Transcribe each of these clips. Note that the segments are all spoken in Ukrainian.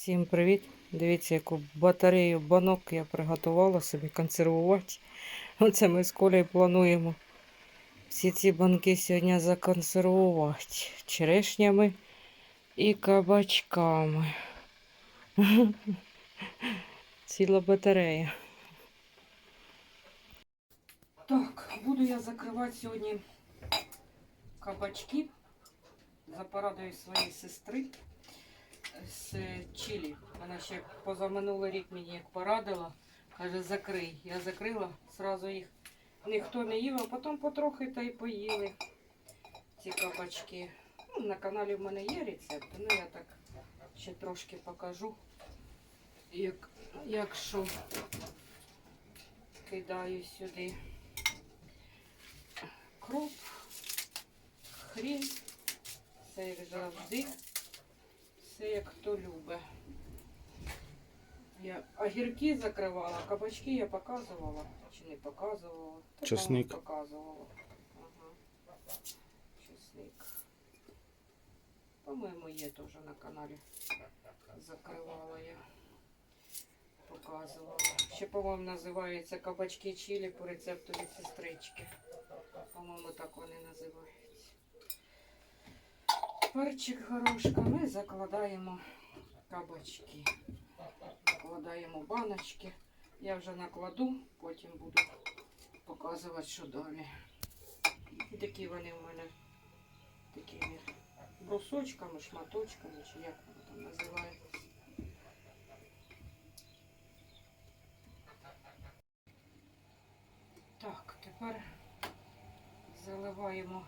Всім привіт! Дивіться, яку батарею банок я приготувала собі консервувати. Оце ми з Колею плануємо всі ці банки сьогодні законсервувати черешнями і кабачками. Ціла батарея. Так, буду я закривати сьогодні кабачки за порадою своєї сестри з Чилі. Вона ще позаминулий рік мені як порадила. Каже, закрий. Я закрила, зразу їх ніхто не їв, а потім потрохи та й поїли ці кабачки. Ну, на каналі в мене є рецепти, ну я так ще трошки покажу, як, як що кидаю сюди. Кроп, хрін, все як завжди все як хто любить. Я огірки закривала, кабачки я показувала. Чи не показувала? Та, Чесник. Показувала. Ага. Чесник. По-моєму, є теж на каналі. Закривала я. Показувала. Ще, по-моєму, називається кабачки чилі по рецепту від сестрички. По-моєму, так вони називаються. Перчик горошками закладаємо кабачки. Накладаємо баночки. Я вже накладу, потім буду показувати, що далі. Такі вони в мене такими брусочками, шматочками, чи як воно там називається. Так, тепер заливаємо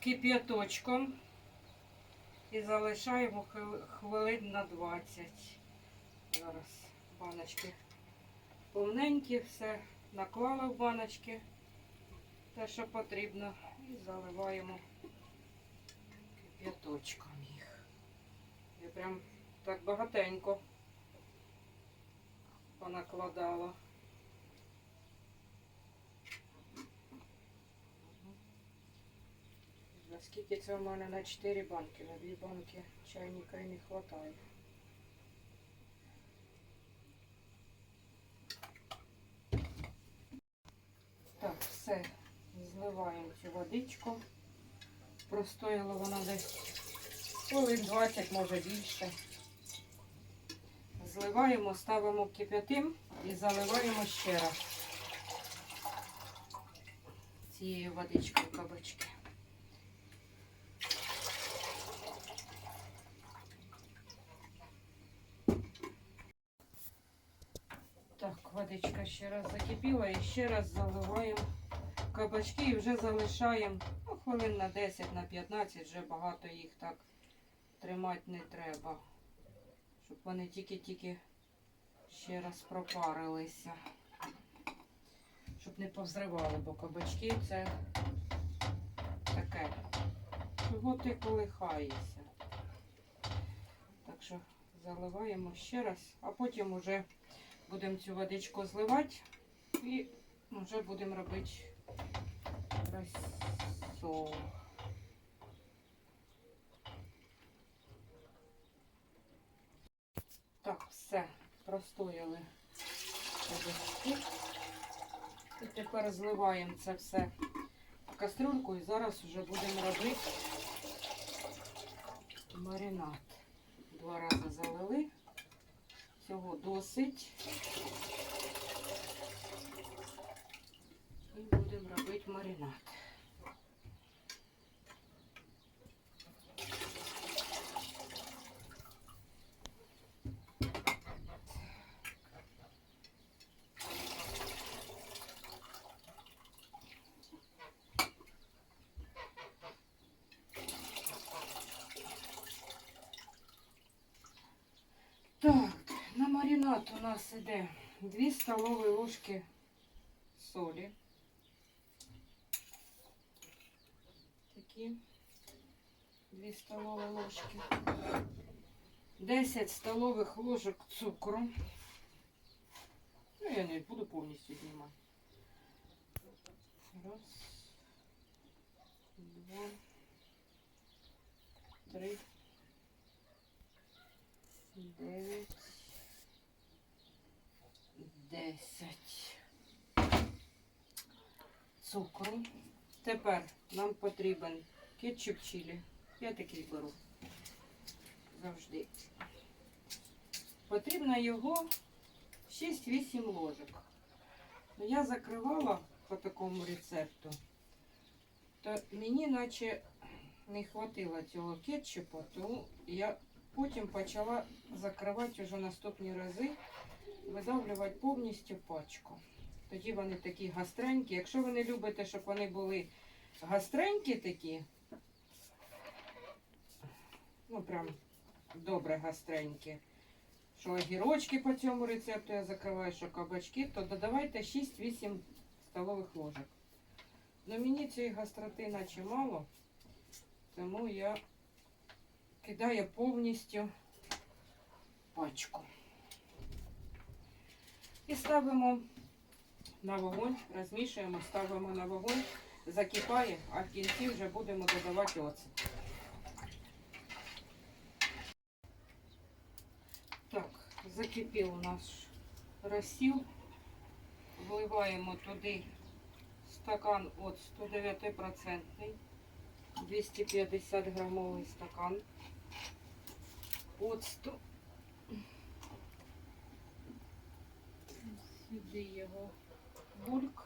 кип'яточком і залишаємо хвилин на 20. Зараз баночки повненькі, все наклала в баночки, те, що потрібно, і заливаємо кип'яточком їх. Я прям так багатенько понакладала. Наскільки це в мене на 4 банки, на 2 банки чайника і не вистачає. Так, все, зливаємо цю водичку. Простояла вона десь хвилин 20, може більше. Зливаємо, ставимо кип'ятим і заливаємо ще раз цією водичкою кабачки. Так, водичка ще раз закипіла і ще раз заливаємо кабачки і вже залишаємо ну, хвилин на 10, на 15, вже багато їх так тримати не треба. Щоб вони тільки-тільки ще раз пропарилися. Щоб не повзривали, бо кабачки це таке. Чого ти колихаєшся? Так що заливаємо ще раз, а потім уже будемо цю водичку зливати і вже будемо робити розсол. Так, все, простояли кабачки. І тепер зливаємо це все в кастрюльку і зараз вже будемо робити маринад. Два рази залили. Цього досить. І будемо робити маринад. Так, на маринад у нас іде 2 столові ложки солі. Такі 2 столові ложки. 10 столових ложок цукру. Ну, я не буду повністю знімати. Раз, два, три, дев'ять, десять. Цукру. Тепер нам потрібен кетчуп чилі. Я такий беру. Завжди. Потрібно його 6-8 ложок. Ну, Я закривала по такому рецепту, то мені наче не хватило цього кетчупу, тому я потім почала закривати вже наступні рази, видавлювати повністю пачку. Тоді вони такі гастренькі. Якщо ви не любите, щоб вони були гастренькі такі, ну прям добре гастренькі, що огірочки по цьому рецепту я закриваю, що кабачки, то додавайте 6-8 столових ложок. Но мені цієї гастроти наче мало, тому я кидаю повністю пачку. І ставимо на вогонь, розмішуємо, ставимо на вогонь, закипає, а в кінці вже будемо додавати оцет. Так, закипів у нас розсіл. Вливаємо туди стакан от 109%, 250 грамовий стакан оцту. Сюди його бульк.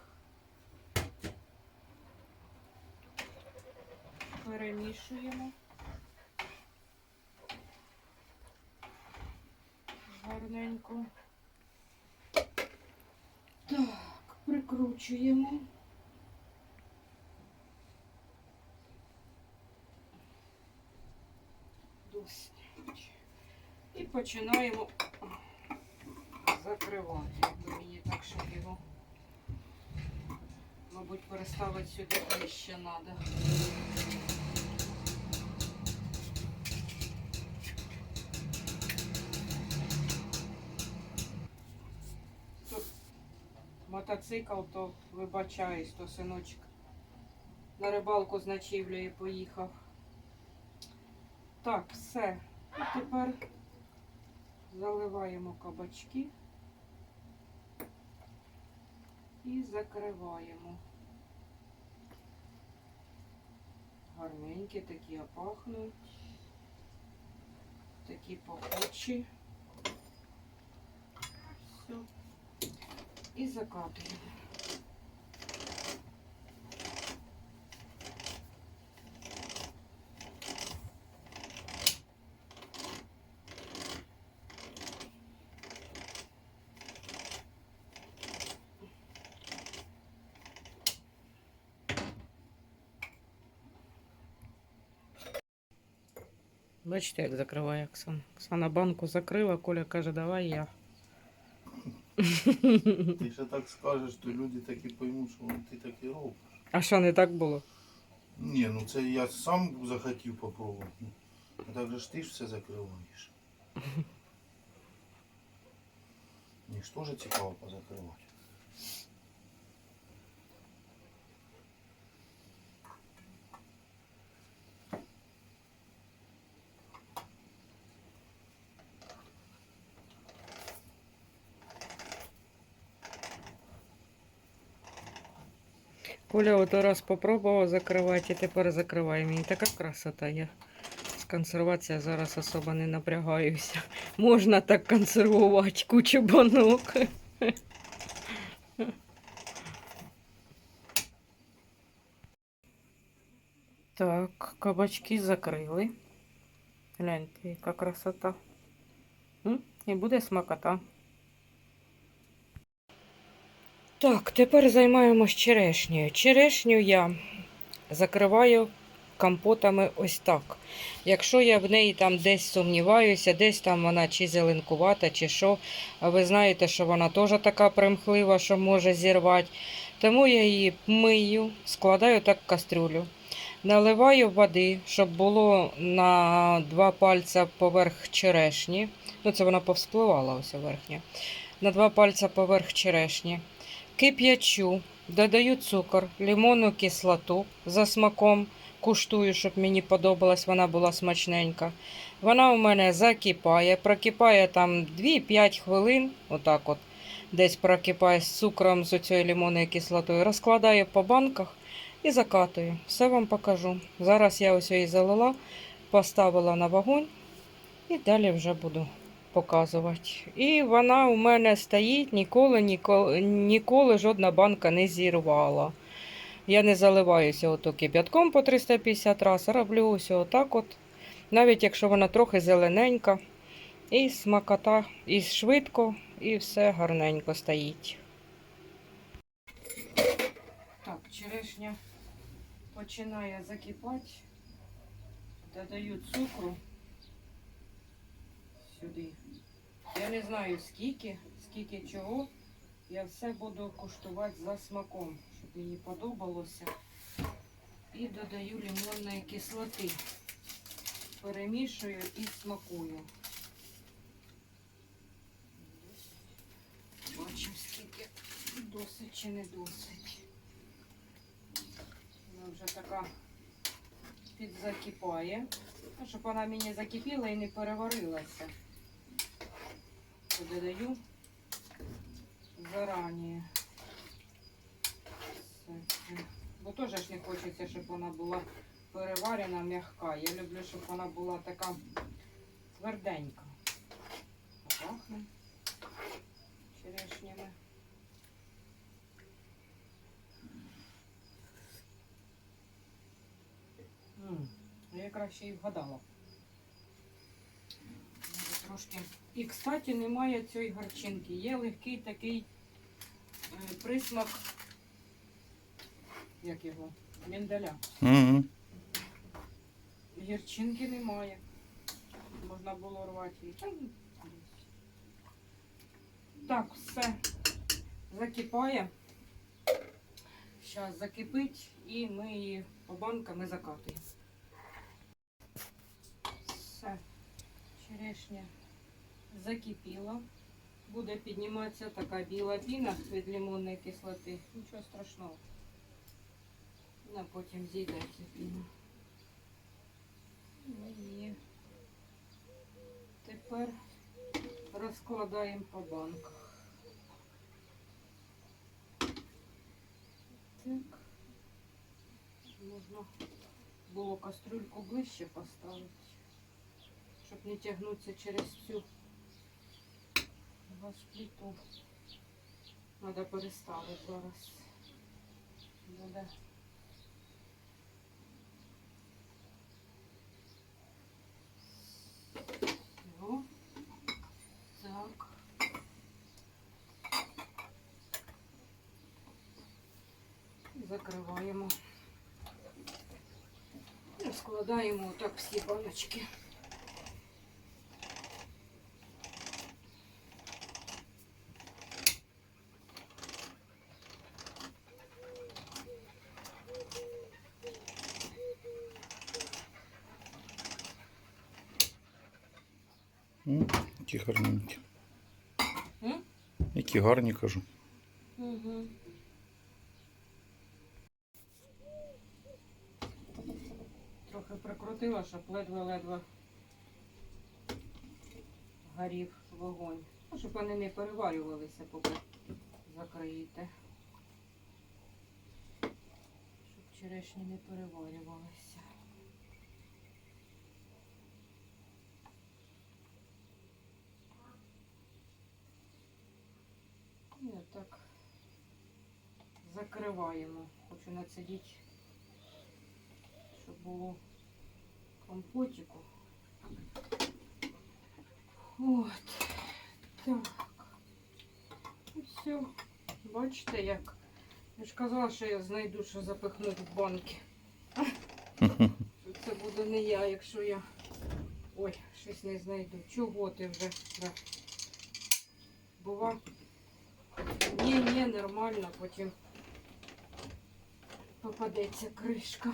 Перемішуємо. Гарненько. Так, прикручуємо. Досить. І починаємо закривати. Якби Мені так, щоб його, мабуть, переставити сюди ближче треба. Тут мотоцикл, то вибачаюсь, то синочок на рибалку з ночівлею поїхав. Так, все. І тепер заливаємо кабачки і закриваємо. Гарненькі такі опахнуть. Такі пахучі. Все. І закатуємо. Бачите, як закриває Оксана. Оксана банку закрила, Коля каже, давай я. Ти ще так скажеш, то люди таки поймуть, що ти так і робиш. А що не так було? Ні, ну це я сам захотів попробувати. А так же ж ти ж все закриваєш. Мені ж теж цікаво позакривати. Коля от раз попробував закривати і тепер закриває. Мені така красота. Я з консервація зараз особо не напрягаюся. Можна так консервувати кучу банок. Так, кабачки закрили. Гляньте, яка красота. І буде смакота. Так, тепер займаємось черешнею. Черешню я закриваю компотами ось так. Якщо я в неї там десь сумніваюся, десь там вона чи зеленкувата, чи що, ви знаєте, що вона теж така примхлива, що може зірвати. Тому я її мию, складаю так в кастрюлю. Наливаю води, щоб було на два пальця поверх черешні. Ну, це вона повспливала ось верхня. На два пальця поверх черешні. Кип'ячу, додаю цукор, лимонну кислоту за смаком. Куштую, щоб мені подобалась, вона була смачненька. Вона у мене закипає, прокипає там 2-5 хвилин, отак от, десь прокипає з цукром, з цією лимонною кислотою, розкладаю по банках і закатую. Все вам покажу. Зараз я ось її залила, поставила на вогонь і далі вже буду показувати. І вона у мене стоїть, ніколи, ніколи, ніколи жодна банка не зірвала. Я не заливаюся ото кип'ятком по 350 раз, роблю ось отак от. Навіть якщо вона трохи зелененька, і смакота, і швидко, і все гарненько стоїть. Так, черешня починає закипати. Додаю цукру сюди. Я не знаю скільки, скільки чого. Я все буду куштувати за смаком, щоб мені подобалося. І додаю лимонної кислоти. Перемішую і смакую. Бачимо, скільки досить чи не досить. Вона вже така підзакипає. Ну, щоб вона мені закипіла і не переварилася. То додаю зарані. Бо теж ж не хочеться, щоб вона була переварена м'яка. Я люблю, щоб вона була така тверденька. Пахне черешнями. М, Я краще і вгадала. Трошки. І, кстати, немає цієї гарчинки. Є легкий такий е, присмак, як його, міндаля. Угу. Гірчинки немає. Можна було рвати її. Так, все закипає. Зараз закипить і ми її по банкам і закатуємо. Все. Черешня закипіла. Буде підніматися така біла піна від лимонної кислоти. Нічого страшного. Вона потім зійдеться піна. І тепер розкладаємо по банках. Так. Можна було кастрюльку ближче поставити, щоб не тягнутися через всю газпліту. Треба переставити зараз. Буде. О, так. Закриваємо. І складаємо отак всі баночки. Які гарненькі. М? Які гарні кажу. Угу. Трохи прикрутила, щоб ледве-ледве горів вогонь. Ну, щоб вони не переварювалися, поки закриєте. Щоб черешні не переварювалися. І отак закриваємо. Хочу націдити, щоб було компотику. От. Так. Все. Бачите, як? Я ж казала, що я знайду, що запихнути в банки. Це буде не я, якщо я. Ой, щось не знайду. Чого ти вже? Бува. Ні, ні, нормально, потім попадеться кришка.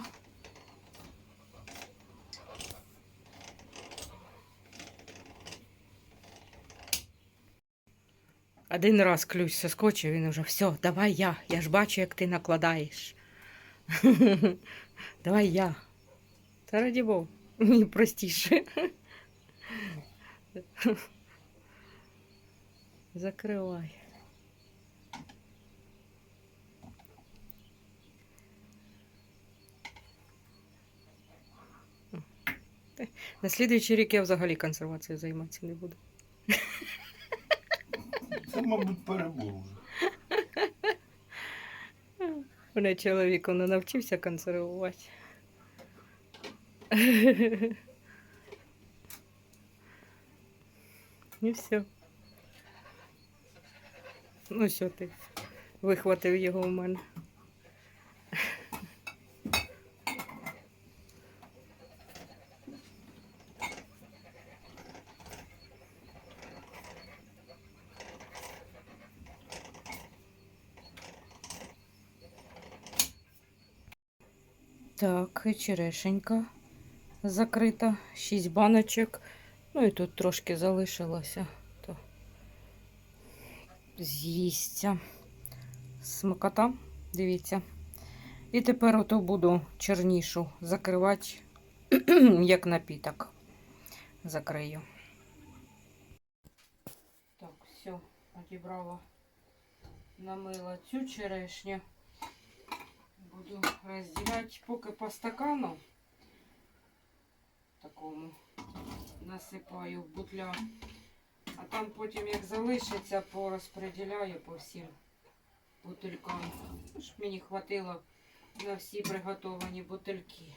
Один раз ключ соскочив, він вже все, давай я. Я ж бачу, як ти накладаєш. давай я. Та раді Богу, мені простіше. Закривай. На слідуючий рік я взагалі консервацією займатися не буду. Це, мабуть, перебор уже. Мене чоловік не навчився консервувати. І все. Ну що ти? Вихватив його у мене. Так, і черешенька закрита, шість баночок. Ну і тут трошки залишилося, то з'їсться. Смакота, дивіться. І тепер ото буду чернішу закривати, як напіток. Закрию. Так, все, одібрала, намила цю черешню. Буду розділяти поки по стакану такому насипаю в бутля. А там потім, як залишиться, порозподіляю по всім бутилькам. Щоб мені хватило на всі приготовані бутильки.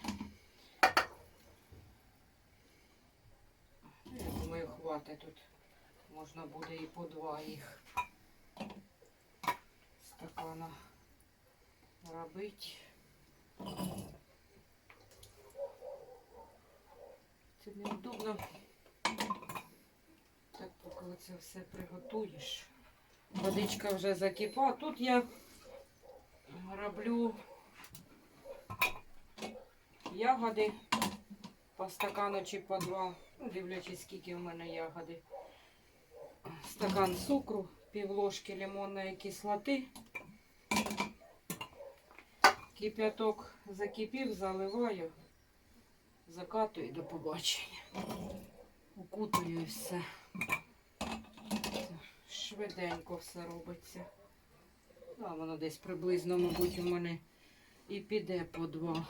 Я думаю, хватить тут. Можна буде і по два їх стакана робити. Це неудобно. Так, поки це все приготуєш. Водичка вже закипа. Тут я роблю ягоди по стакану чи по два. Ну, дивлячись, скільки в мене ягоди. Стакан цукру, пів ложки лимонної кислоти. Кип'яток закипів, заливаю, закатую до побачення. Укутую все. Швиденько все робиться. Ну, А воно десь приблизно, мабуть, у мене і піде по два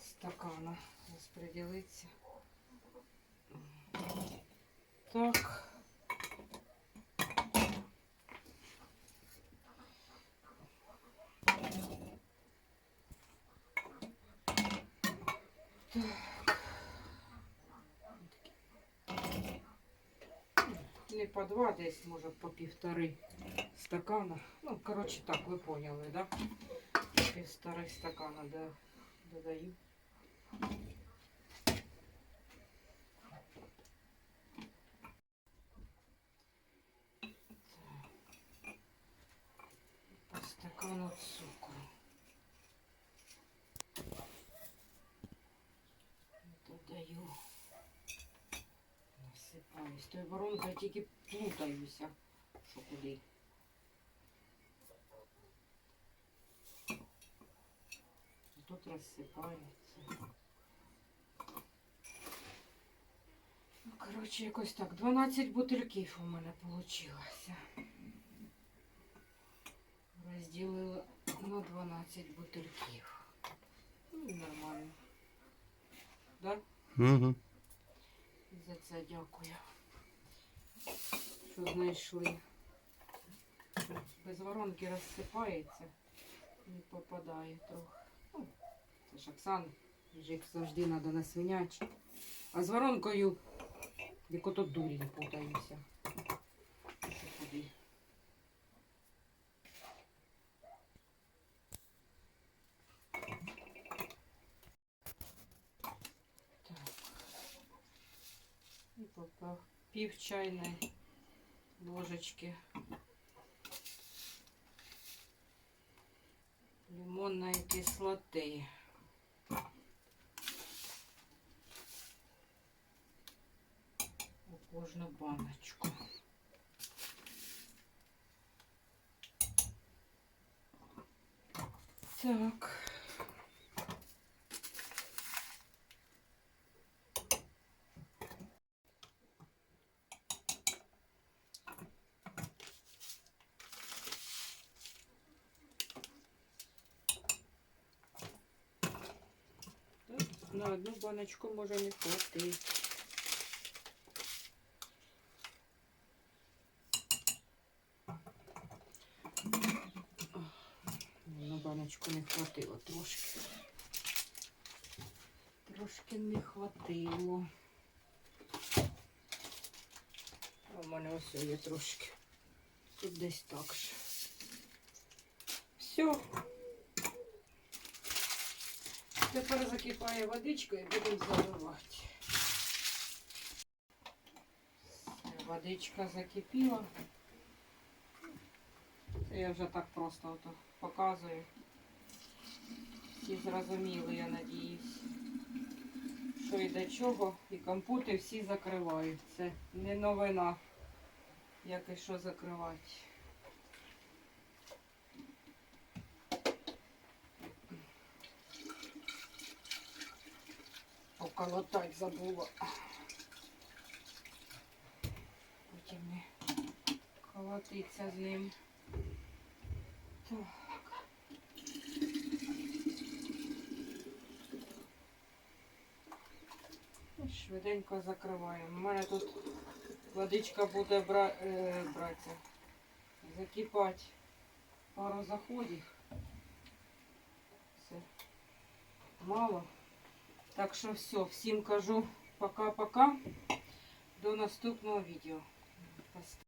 стакана. Розподілиться. Так. Не по два, десь, може, по півтори стакана. Ну, коротше, так, ви поняли, да? Півтори стакана да, додаю. По стакану цукру. Додаю. Насипаюсь. Тою воронкою тільки плутаюся, що куди. Тут розсипається. Ну, коротше, якось так. 12 бутильків у мене вийшло. Розділила на 12 бутильків. Ну, нормально. Да? Угу. За це дякую. Що знайшли. Без воронки розсипається і попадає трохи. Ну, це ж Оксан, як завжди треба на свинячі. А з воронкою, як ото дурі путаюся. пів чайної ложечки лимонної кислоти. У кожну баночку. Так. На одну баночку може не хватить. На баночку не хватило трошки. Трошки не хватило. А У мене ось є трошки. Тут десь так же. Все. Тепер закипає водичка і будемо заливати. Водичка закипіла. Це я вже так просто ото показую. Всі зрозуміли, я надіюсь. Що і до чого, і компути всі закривають. Це не новина, як і що закривати. Поколотать забула. Потім не колотиться з ним. Так. Швиденько закриваємо. У мене тут водичка буде бра... е, братися. Закипати пару заходів. Все. Мало. Так що все, всім кажу пока-пока. До наступного відео.